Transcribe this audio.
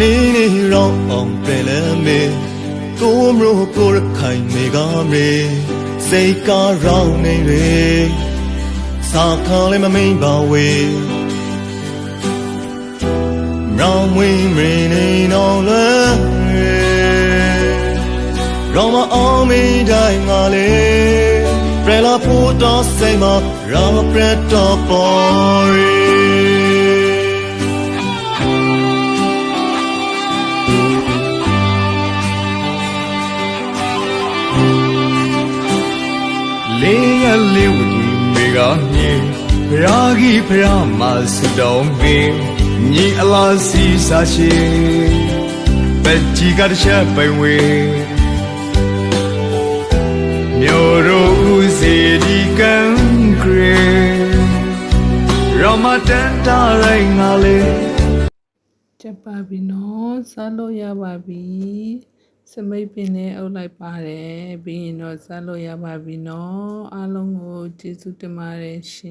နေနေရောအောင်ပဲလမေကိုမလို့ကိုရခိုင်နေကမေစိတ်ကားရောင်းနေရေစာခေါ်လည်းမမိန်ပါဝေရောင်းဝင်မင်းနေတော့လဲရောမအောင်မင်းတိုင်းငါလေပရလာဖို့တော့စိတ်မရာမပရတော့ပေါ် လေးရလေးဝတီမေကမြေဘရာကြီးဘရာမစတောင်းပေညီအလားစီစာရှိပက်ကြီးကတချက်ပိုင်ဝေမျိုးတို့ဦးစီဒီကန်ဂရေရမတန်တာရိုင်းငါလေးကျက်ပါပြီနော်စားလို့ရပါပြီ စမိတ်ပင်နဲ့အုပ်လိုက်ပါတယ်ပြီးရင်တော့စားလို့ရပါပြီနော်အားလုံးကိုကျေးဇူးတင်ပါတယ်ရှင်